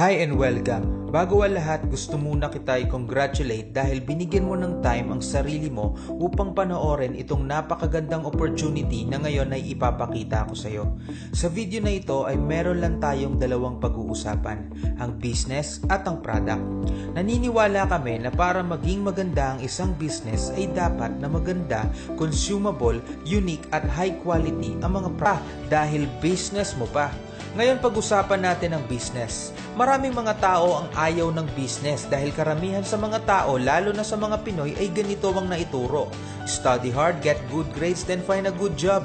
Hi and welcome! Bago ang lahat, gusto muna kita i-congratulate dahil binigyan mo ng time ang sarili mo upang panoorin itong napakagandang opportunity na ngayon ay ipapakita ko sa iyo. Sa video na ito ay meron lang tayong dalawang pag-uusapan, ang business at ang product. Naniniwala kami na para maging maganda ang isang business ay dapat na maganda, consumable, unique at high quality ang mga pra dahil business mo pa. Ngayon pag-usapan natin ang business. Maraming mga tao ang ayaw ng business dahil karamihan sa mga tao, lalo na sa mga Pinoy, ay ganito ang naituro. Study hard, get good grades, then find a good job.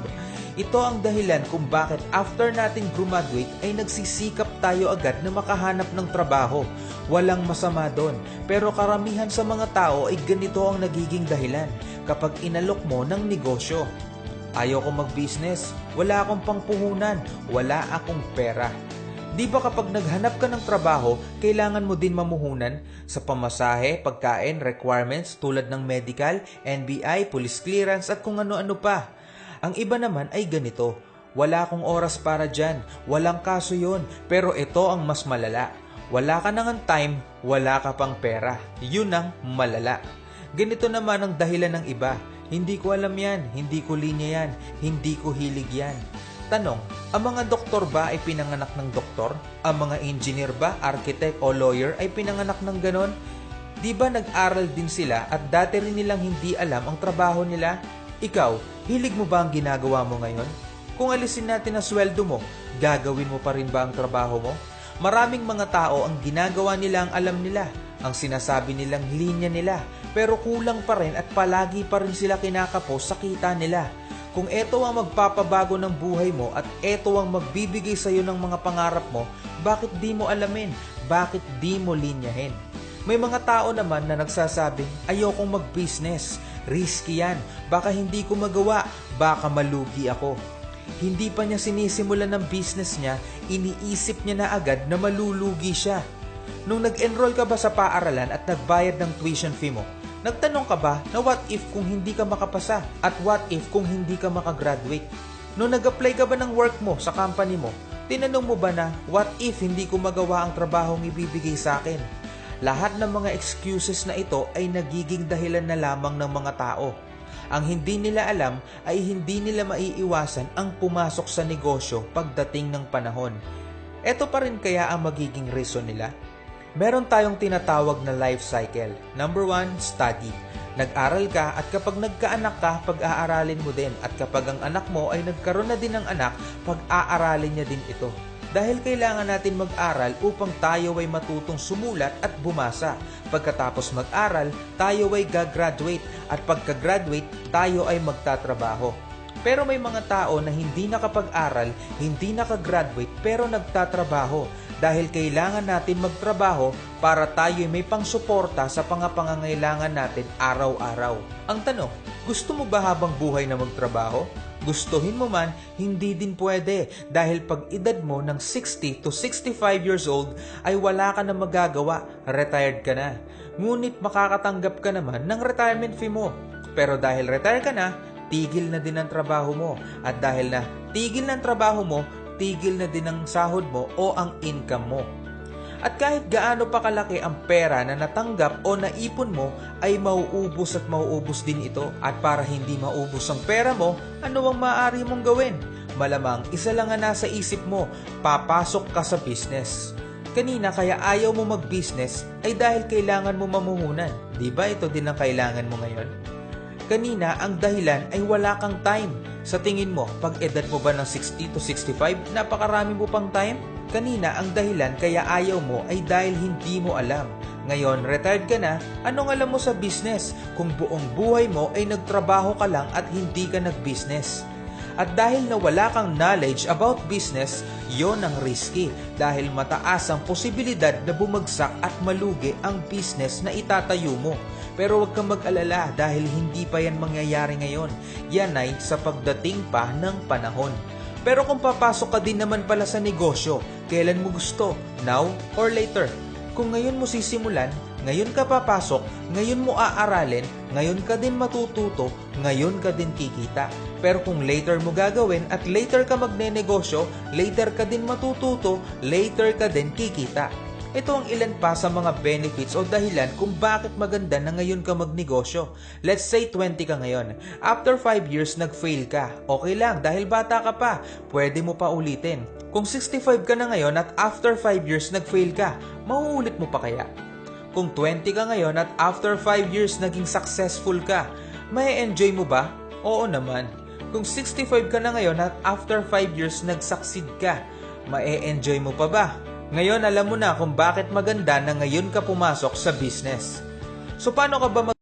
Ito ang dahilan kung bakit after natin graduate ay nagsisikap tayo agad na makahanap ng trabaho. Walang masama doon. Pero karamihan sa mga tao ay ganito ang nagiging dahilan kapag inalok mo ng negosyo. Ayaw ko mag-business, wala akong pangpuhunan, wala akong pera. Di ba kapag naghanap ka ng trabaho, kailangan mo din mamuhunan sa pamasahe, pagkain, requirements tulad ng medical, NBI, police clearance at kung ano-ano pa. Ang iba naman ay ganito, wala akong oras para dyan, walang kaso yon, pero ito ang mas malala. Wala ka nang time, wala ka pang pera. Yun ang malala. Ganito naman ang dahilan ng iba hindi ko alam yan, hindi ko linya yan, hindi ko hilig yan. Tanong, ang mga doktor ba ay pinanganak ng doktor? Ang mga engineer ba, architect o lawyer ay pinanganak ng ganon? Di ba nag-aral din sila at dati rin nilang hindi alam ang trabaho nila? Ikaw, hilig mo ba ang ginagawa mo ngayon? Kung alisin natin ang sweldo mo, gagawin mo pa rin ba ang trabaho mo? Maraming mga tao ang ginagawa nila ang alam nila, ang sinasabi nilang linya nila, pero kulang pa rin at palagi pa rin sila kinakapos sa kita nila. Kung ito ang magpapabago ng buhay mo at ito ang magbibigay sa iyo ng mga pangarap mo, bakit di mo alamin? Bakit di mo linyahin? May mga tao naman na nagsasabing, ayokong mag-business, risky yan, baka hindi ko magawa, baka malugi ako. Hindi pa niya sinisimulan ng business niya, iniisip niya na agad na malulugi siya. Nung nag-enroll ka ba sa paaralan at nagbayad ng tuition fee mo, Nagtanong ka ba na what if kung hindi ka makapasa at what if kung hindi ka makagraduate? Noong nag-apply ka ba ng work mo sa company mo, tinanong mo ba na what if hindi ko magawa ang trabahong ibibigay sa akin? Lahat ng mga excuses na ito ay nagiging dahilan na lamang ng mga tao. Ang hindi nila alam ay hindi nila maiiwasan ang pumasok sa negosyo pagdating ng panahon. Ito pa rin kaya ang magiging reason nila? Meron tayong tinatawag na life cycle. Number one, study. Nag-aral ka at kapag nagkaanak ka, pag-aaralin mo din. At kapag ang anak mo ay nagkaroon na din ng anak, pag-aaralin niya din ito. Dahil kailangan natin mag-aral upang tayo ay matutong sumulat at bumasa. Pagkatapos mag-aral, tayo ay gagraduate at pagka-graduate, tayo ay magtatrabaho. Pero may mga tao na hindi nakapag-aral, hindi nakagraduate pero nagtatrabaho dahil kailangan natin magtrabaho para tayo may pangsuporta sa pangangailangan natin araw-araw. Ang tanong, gusto mo ba habang buhay na magtrabaho? Gustuhin mo man, hindi din pwede dahil pag edad mo ng 60 to 65 years old ay wala ka na magagawa, retired ka na. Ngunit makakatanggap ka naman ng retirement fee mo. Pero dahil retire ka na, tigil na din ang trabaho mo. At dahil na tigil ng trabaho mo, tigil na din ang sahod mo o ang income mo. At kahit gaano pa kalaki ang pera na natanggap o naipon mo ay mauubos at mauubos din ito. At para hindi maubos ang pera mo, ano ang maaari mong gawin? Malamang isa lang ang nasa isip mo, papasok ka sa business. Kanina kaya ayaw mo mag-business ay dahil kailangan mo mamuhunan. Di ba ito din ang kailangan mo ngayon? Kanina ang dahilan ay wala kang time sa tingin mo, pag edad mo ba ng 60 to 65, napakarami mo pang time? Kanina, ang dahilan kaya ayaw mo ay dahil hindi mo alam. Ngayon, retired ka na, anong alam mo sa business kung buong buhay mo ay nagtrabaho ka lang at hindi ka nag-business? At dahil na wala kang knowledge about business, yon ang risky dahil mataas ang posibilidad na bumagsak at malugi ang business na itatayo mo. Pero huwag kang mag-alala dahil hindi pa yan mangyayari ngayon. Yan ay sa pagdating pa ng panahon. Pero kung papasok ka din naman pala sa negosyo, kailan mo gusto? Now or later? Kung ngayon mo sisimulan, ngayon ka papasok, ngayon mo aaralin, ngayon ka din matututo, ngayon ka din kikita. Pero kung later mo gagawin at later ka magne-negosyo, later ka din matututo, later ka din kikita. Ito ang ilan pa sa mga benefits o dahilan kung bakit maganda na ngayon ka magnegosyo. Let's say 20 ka ngayon. After 5 years nag-fail ka. Okay lang dahil bata ka pa. Pwede mo pa ulitin. Kung 65 ka na ngayon at after 5 years nag-fail ka, mauulit mo pa kaya? Kung 20 ka ngayon at after 5 years naging successful ka, may enjoy mo ba? Oo naman. Kung 65 ka na ngayon at after 5 years nag-succeed ka, mae-enjoy mo pa ba? Ngayon alam mo na kung bakit maganda na ngayon ka pumasok sa business. So paano ka ba mag-